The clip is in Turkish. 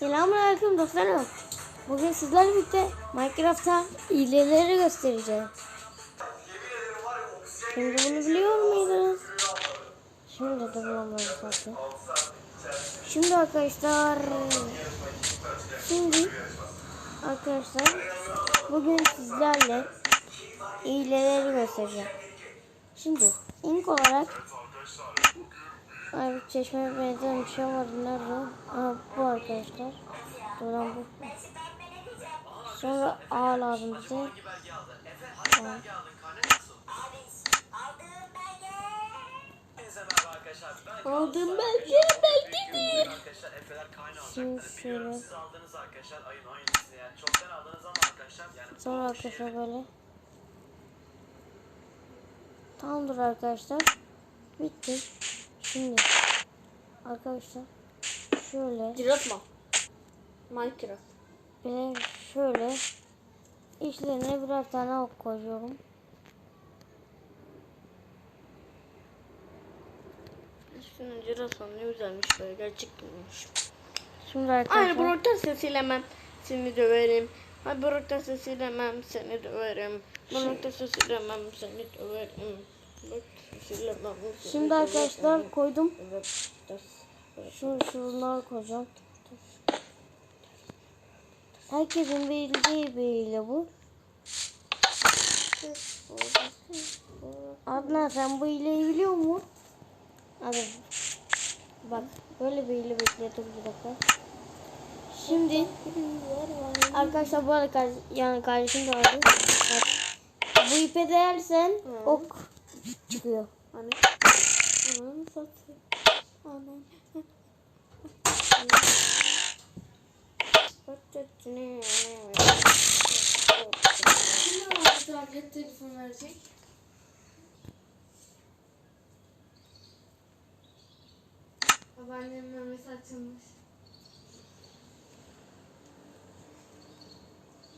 Selamünaleyküm dostlarım. Bugün sizlerle birlikte Minecraft'ta hileleri göstereceğim. Şimdi bunu biliyor muydunuz? Şimdi de zaten. Şimdi arkadaşlar Şimdi arkadaşlar bugün sizlerle hileleri göstereceğim. Şimdi ilk olarak Ay bir çeşmeye benzeyen bir şey vardı. Nerede? Aa, bu arkadaşlar. Duran bu. Sonra A lazım bize. Aa. Aldım kaynağı alacak. Şimdi şöyle. siz aldınız arkadaşlar ayın 17'sine yani çoktan aldınız ama arkadaşlar yani Sonra arkadaşlar böyle. Tamamdır arkadaşlar. Bitti. Şimdi arkadaşlar şöyle Yaratma. Minecraft. bir de şöyle içlerine birer tane ok koyuyorum. Şunun Yaratma ne güzelmiş böyle gerçekmiş. Şimdi Aynı arkadaşlar Brock'tan sesiyle ben seni döverim. Ay Brock'tan sesiyle ben seni döverim. Brock'tan sesiyle ben seni döverim. Şimdi arkadaşlar koydum. Evet. Şu şunları koyacağım. Herkesin bildiği bir hile bu. Adnan sen bu hileyi biliyor musun? Hadi. Bak böyle bir hile dur bir dakika. Şimdi arkadaşlar bu arada yani kardeşim de vardı. Bu ipe değersen ok çıkıyor. Hani? Ananı Anan. Kim bana tablet telefon verecek? Babaanneme mesaj atılmış.